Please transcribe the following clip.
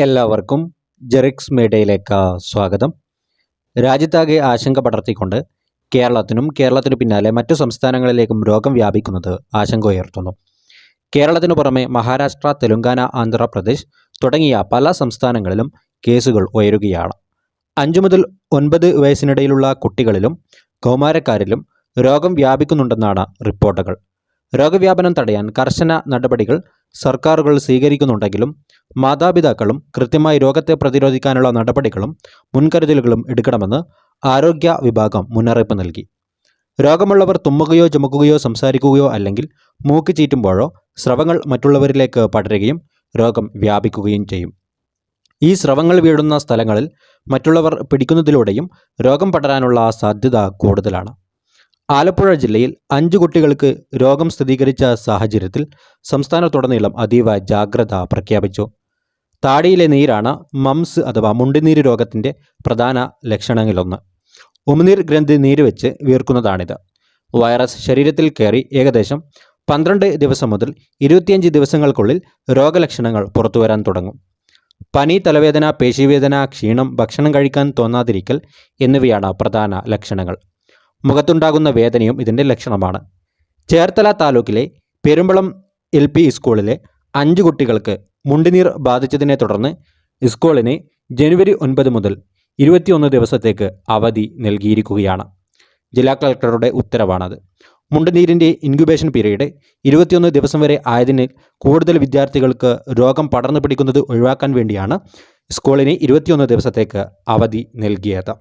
എല്ലാവർക്കും ജെറിക്സ് മീഡിയയിലേക്ക് സ്വാഗതം. രാജ്യത്താകെ ആശങ്ക പടർത്തിക്കൊണ്ട് കേരളത്തിനും കേരളത്തിന് പിന്നാലെ മറ്റു സംസ്ഥാനങ്ങളിലേക്കും രോഗം വ്യാപിക്കുന്നത് ആശങ്ക ഉയർത്തുന്നു. കേരളത്തിനു പുറമെ മഹാരാഷ്ട്ര തെലുങ്കാന ആന്ധ്രാപ്രദേശ് തുടങ്ങിയ പല സംസ്ഥാനങ്ങളിലും കേസുകൾ ഉയരുകയാണ്. അഞ്ചു മുതൽ ഒൻപത് വയസ്സിനിടയിലുള്ള കുട്ടികളിലും കൗമാരക്കാരിലും രോഗം വ്യാപിക്കുന്നുണ്ടെന്നാണ് റിപ്പോർട്ടുകൾ. രോഗവ്യാപനം തടയാൻ കർശന നടപടികൾ സർക്കാരുകൾ സ്വീകരിക്കുന്നുണ്ടെങ്കിലും മാതാപിതാക്കളും കൃത്യമായി രോഗത്തെ പ്രതിരോധിക്കാനുള്ള നടപടികളും മുൻകരുതലുകളും എടുക്കണമെന്ന് ആരോഗ്യ വിഭാഗം മുന്നറിയിപ്പ് നൽകി. രോഗമുള്ളവർ തുമ്മുകയോ ചുമക്കുകയോ സംസാരിക്കുകയോ അല്ലെങ്കിൽ മൂക്ക് ചീറ്റുമ്പോഴോ സ്രവങ്ങൾ മറ്റുള്ളവരിലേക്ക് പടരുകയും രോഗം വ്യാപിക്കുകയും ചെയ്യും. ഈ സ്രവങ്ങൾ വീഴുന്ന സ്ഥലങ്ങളിൽ മറ്റുള്ളവർ പിടിക്കുന്നതിലൂടെയും രോഗം പടരാനുള്ള സാധ്യത കൂടുതലാണ്. ആലപ്പുഴ ജില്ലയിൽ അഞ്ച് കുട്ടികൾക്ക് രോഗം സ്ഥിരീകരിച്ച സാഹചര്യത്തിൽ സംസ്ഥാനത്തുടനീളം അതീവ ജാഗ്രത പ്രഖ്യാപിച്ചു. താടിയിലെ നീരാണ് മംസ് അഥവാ മുണ്ടിനീര് രോഗത്തിന്റെ പ്രധാന ലക്ഷണങ്ങളിലൊന്ന്. ഉമിനീർ ഗ്രന്ഥി നീര് വെച്ച് വീർക്കുന്നതാണിത്. വൈറസ് ശരീരത്തിൽ കയറി ഏകദേശം പന്ത്രണ്ട് ദിവസം മുതൽ ഇരുപത്തിയഞ്ച് ദിവസങ്ങൾക്കുള്ളിൽ രോഗലക്ഷണങ്ങൾ പുറത്തുവരാൻ തുടങ്ങും. പനി തലവേദന പേശിവേദന ക്ഷീണം ഭക്ഷണം കഴിക്കാൻ തോന്നാതിരിക്കൽ എന്നിവയാണ് പ്രധാന ലക്ഷണങ്ങൾ. മുഖത്തുണ്ടാകുന്ന വേദനയും ഇതിന്റെ ലക്ഷണമാണ്. ചേർത്തല താലൂക്കിലെ പെരുമ്പളം എൽ പി സ്കൂളിലെ അഞ്ച് കുട്ടികൾക്ക് മുണ്ടിനീർ ബാധിച്ചതിനെ തുടർന്ന് സ്കൂളിന് ജനുവരി ഒൻപത് മുതൽ ഇരുപത്തിയൊന്ന് ദിവസത്തേക്ക് അവധി നൽകിയിരിക്കുകയാണ്. ജില്ലാ കളക്ടറുടെ ഉത്തരവാണത്. മുണ്ടുനീരിന്റെ ഇൻക്യുബേഷൻ പീരീഡ് ഇരുപത്തിയൊന്ന് ദിവസം വരെ ആയതിന് കൂടുതൽ വിദ്യാർത്ഥികൾക്ക് രോഗം പടർന്നു പിടിക്കുന്നത് ഒഴിവാക്കാൻ വേണ്ടിയാണ് സ്കൂളിന് ഇരുപത്തിയൊന്ന് ദിവസത്തേക്ക് അവധി നൽകിയത്.